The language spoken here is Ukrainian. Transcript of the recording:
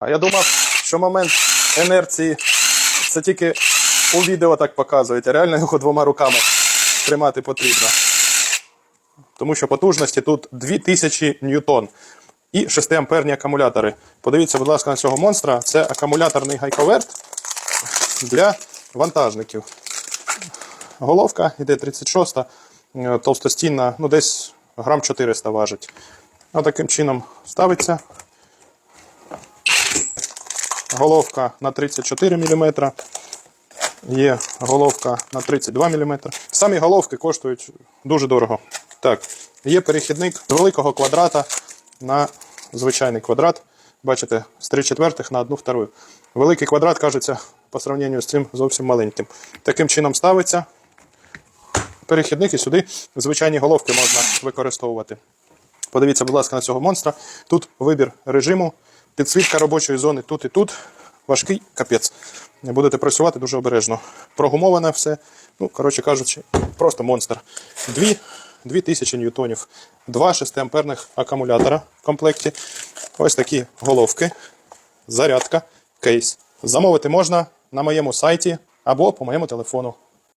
А я думав, що момент інерції це тільки у відео так показують, реально його двома руками тримати потрібно. Тому що потужності тут 2000 ньютон і 6 амперні акумулятори. Подивіться, будь ласка, на цього монстра. Це акумуляторний гайковерт для вантажників. Головка йде 36, е, товстостінна, ну десь грам 400 важить. А таким чином ставиться. Головка на 34 мм. Є головка на 32 мм. Самі головки коштують дуже дорого. Так, є перехідник великого квадрата на звичайний квадрат. Бачите, з 3 четвертих на 1 вторую. Великий квадрат кажеться по сравненню з цим зовсім маленьким. Таким чином ставиться перехідник і сюди звичайні головки можна використовувати. Подивіться, будь ласка, на цього монстра. Тут вибір режиму, підсвітка робочої зони тут і тут. Важкий капець. Будете працювати дуже обережно. Прогумоване все. Ну, коротше кажучи, просто монстр. Дві, 2000 ньютонів, два 6 амперних акумулятора в комплекті. Ось такі головки, зарядка, кейс. Замовити можна на моєму сайті або по моєму телефону.